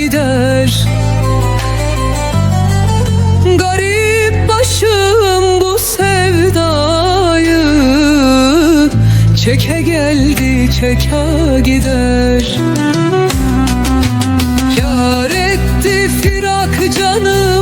gider. Garip başım bu sevdayı. Çeke geldi çeke gider. Yar etti firak canıma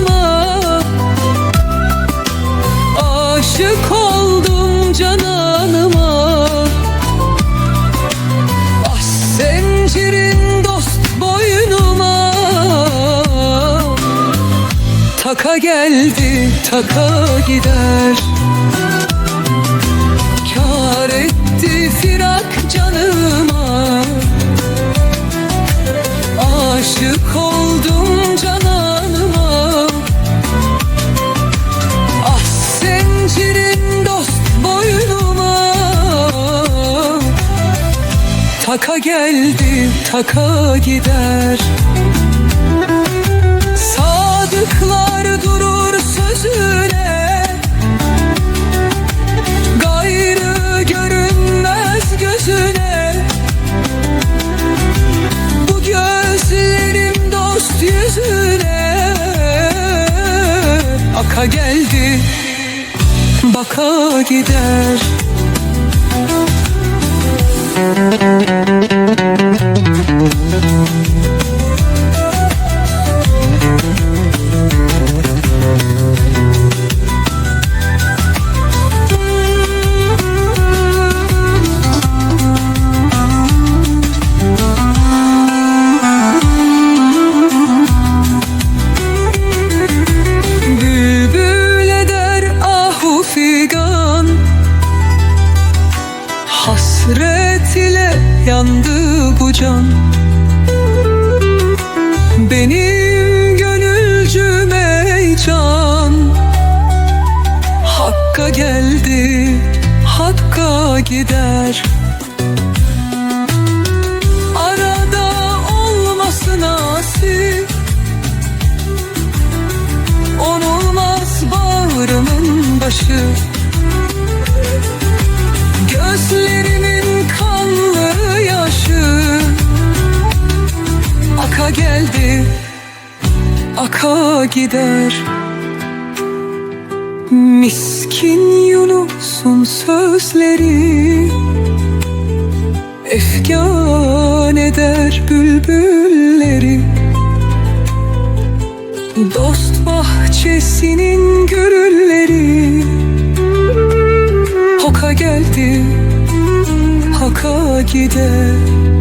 Taka geldi taka gider. Kar etti firak canıma. Aşık oldum cananıma. Ah zincirin dost boynuma. Taka geldi taka gider geldi. Baka gider Hasret ile yandı bu can. Benim gönülcüm ey can. Hakka geldi, hakka gider. Arada olması nasip. Onulmaz bağrımın başı aka gider. Miskin Yunus'un sözleri Efkan eder bülbülleri. Dost bahçesinin gürülleri Hoka geldi, haka gider